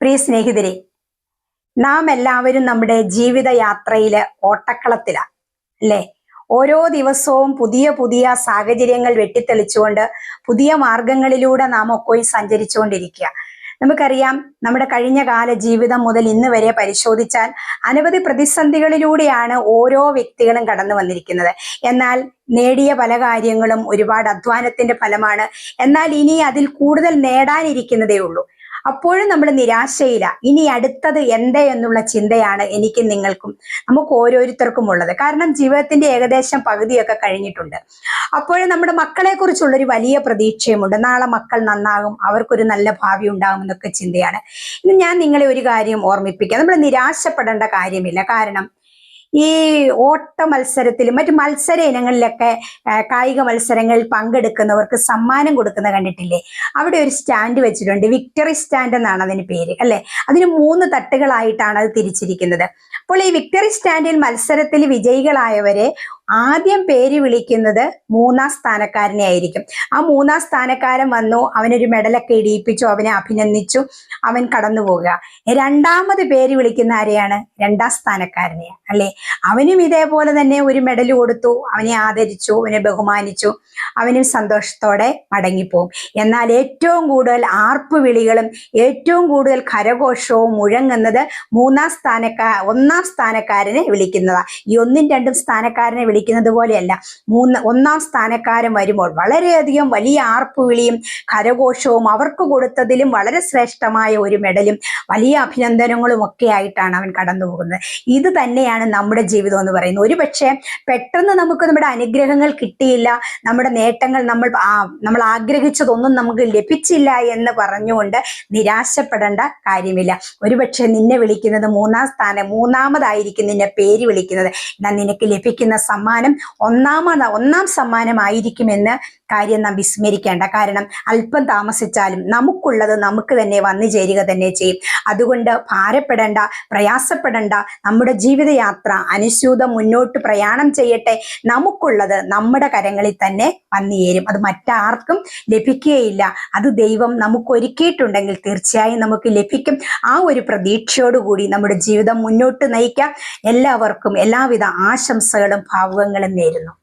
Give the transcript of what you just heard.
പ്രിയ സ്നേഹിതരെ നാം എല്ലാവരും നമ്മുടെ ജീവിത യാത്രയിൽ ഓട്ടക്കളത്തിലാണ് അല്ലേ? ഓരോ ദിവസവും പുതിയ പുതിയ സാഹചര്യങ്ങൾ വെട്ടിത്തെളിച്ചുകൊണ്ട് പുതിയ മാർഗങ്ങളിലൂടെ നാം ഒക്കെ സഞ്ചരിച്ചുകൊണ്ടിരിക്കുക. നമുക്കറിയാം നമ്മുടെ കഴിഞ്ഞ കാല ജീവിതം മുതൽ ഇന്ന് വരെ പരിശോധിച്ചാൽ അനവധി പ്രതിസന്ധികളിലൂടെയാണ് ഓരോ വ്യക്തികളും കടന്നു വന്നിരിക്കുന്നത്. എന്നാൽ നേടിയ പല കാര്യങ്ങളും ഒരുപാട് അധ്വാനത്തിന്റെ ഫലമാണ്. എന്നാൽ ഇനി അതിൽ കൂടുതൽ നേടാനിരിക്കുന്നതേ ഉള്ളൂ. അപ്പോഴും നമ്മൾ നിരാശയില്ല. ഇനി അടുത്തത് എന്തേ എന്നുള്ള ചിന്തയാണ് എനിക്കും നിങ്ങൾക്കും നമുക്ക് ഓരോരുത്തർക്കും ഉള്ളത്. കാരണം ജീവിതത്തിന്റെ ഏകദേശം പകുതിയൊക്കെ കഴിഞ്ഞിട്ടുണ്ട്. അപ്പോഴും നമ്മുടെ മക്കളെ കുറിച്ചുള്ളൊരു വലിയ പ്രതീക്ഷയുമുണ്ട്. നാളെ മക്കൾ നന്നാകും അവർക്കൊരു നല്ല ഭാവി ഉണ്ടാകും എന്നൊക്കെ ചിന്തയാണ്. ഇനി ഞാൻ നിങ്ങളെ ഒരു കാര്യം ഓർമ്മിപ്പിക്കാം. നമ്മൾ നിരാശപ്പെടേണ്ട കാര്യമില്ല. കാരണം ഈ ഓട്ട മത്സരത്തിലും മറ്റു മത്സര ഇനങ്ങളിലൊക്കെ കായിക മത്സരങ്ങളിൽ പങ്കെടുക്കുന്നവർക്ക് സമ്മാനം കൊടുക്കുന്ന കണ്ടിട്ടില്ലേ? അവിടെ ഒരു സ്റ്റാൻഡ് വെച്ചിട്ടുണ്ട്. വിക്ടറി സ്റ്റാൻഡ് എന്നാണ് അതിന് പേര് അല്ലെ? അതിന് മൂന്ന് തട്ടുകളായിട്ടാണ് അത് തിരിച്ചിരിക്കുന്നത്. അപ്പോൾ ഈ വിക്ടറി സ്റ്റാൻഡിൽ മത്സരത്തിൽ വിജയികളായവരെ ആദ്യം പേര് വിളിക്കുന്നത് മൂന്നാം സ്ഥാനക്കാരനെ ആയിരിക്കും. ആ മൂന്നാം സ്ഥാനക്കാരൻ വന്നു അവനൊരു മെഡലൊക്കെ ഇടിയിപ്പിച്ചു അവനെ അഭിനന്ദിച്ചു അവൻ കടന്നു പോവുക. രണ്ടാമത് പേര് വിളിക്കുന്ന ആരെയാണ്? രണ്ടാം സ്ഥാനക്കാരനെയാണ് അല്ലെ? അവനും ഇതേപോലെ തന്നെ ഒരു മെഡൽ കൊടുത്തു അവനെ ആദരിച്ചു അവനെ ബഹുമാനിച്ചു അവനും സന്തോഷത്തോടെ മടങ്ങിപ്പോവും. എന്നാൽ ഏറ്റവും കൂടുതൽ ആർപ്പ് വിളികളും ഏറ്റവും കൂടുതൽ കരഘോഷവും മുഴങ്ങുന്നത് മൂന്നാം സ്ഥാനക്കാ ഒന്നാം സ്ഥാനക്കാരനെ വിളിക്കുന്നതാണ് ഈ ഒന്നും രണ്ടും സ്ഥാനക്കാരനെ വിളിക്കുന്നത് പോലെയല്ല. മൂന്ന് ഒന്നാം സ്ഥാനക്കാരൻ വരുമ്പോൾ വളരെയധികം വലിയ ആർപ്പുവിളിയും കരഘോഷവും അവർക്ക് കൊടുത്തതിലും വളരെ ശ്രേഷ്ഠമായ ഒരു മെഡലും വലിയ അഭിനന്ദനങ്ങളും ഒക്കെ ആയിട്ടാണ് അവൻ കടന്നു പോകുന്നത്. ഇത് തന്നെയാണ് നമ്മുടെ ജീവിതം എന്ന് പറയുന്നത്. ഒരു പെട്ടെന്ന് നമുക്ക് നമ്മുടെ അനുഗ്രഹങ്ങൾ കിട്ടിയില്ല നമ്മുടെ നേട്ടങ്ങൾ നമ്മൾ നമ്മൾ ആഗ്രഹിച്ചതൊന്നും നമുക്ക് ലഭിച്ചില്ല എന്ന് പറഞ്ഞുകൊണ്ട് നിരാശപ്പെടേണ്ട കാര്യമില്ല. ഒരുപക്ഷെ നിന്നെ വിളിക്കുന്നത് മൂന്നാം സ്ഥാനം മൂന്നാമതായിരിക്കും നിന്നെ പേര് വിളിക്കുന്നത്. എന്നാൽ നിനക്ക് ലഭിക്കുന്ന സമ്മാനം ഒന്നാമത് ഒന്നാം സമ്മാനമായിരിക്കുമെന്ന് കാര്യം നാം വിസ്മരിക്കേണ്ട. കാരണം അല്പം താമസിച്ചാലും നമുക്കുള്ളത് നമുക്ക് തന്നെ വന്നു ചേരുക തന്നെ ചെയ്യും. അതുകൊണ്ട് ഭാരപ്പെടേണ്ട പ്രയാസപ്പെടേണ്ട നമ്മുടെ ജീവിതയാത്ര അനുസ്യൂതം മുന്നോട്ട് പ്രയാണം ചെയ്യട്ടെ. നമുക്കുള്ളത് നമ്മുടെ കരങ്ങളിൽ തന്നെ വന്നു ചേരും. അത് മറ്റാർക്കും ലഭിക്കുകയില്ല. അത് ദൈവം നമുക്ക് ഒരുക്കിയിട്ടുണ്ടെങ്കിൽ തീർച്ചയായും നമുക്ക് ലഭിക്കും. ആ ഒരു പ്രതീക്ഷയോടുകൂടി നമ്മുടെ ജീവിതം മുന്നോട്ട് നയിക്കാം. എല്ലാവർക്കും എല്ലാവിധ ആശംസകളും ഭാവുകങ്ങളും നേരുന്നു.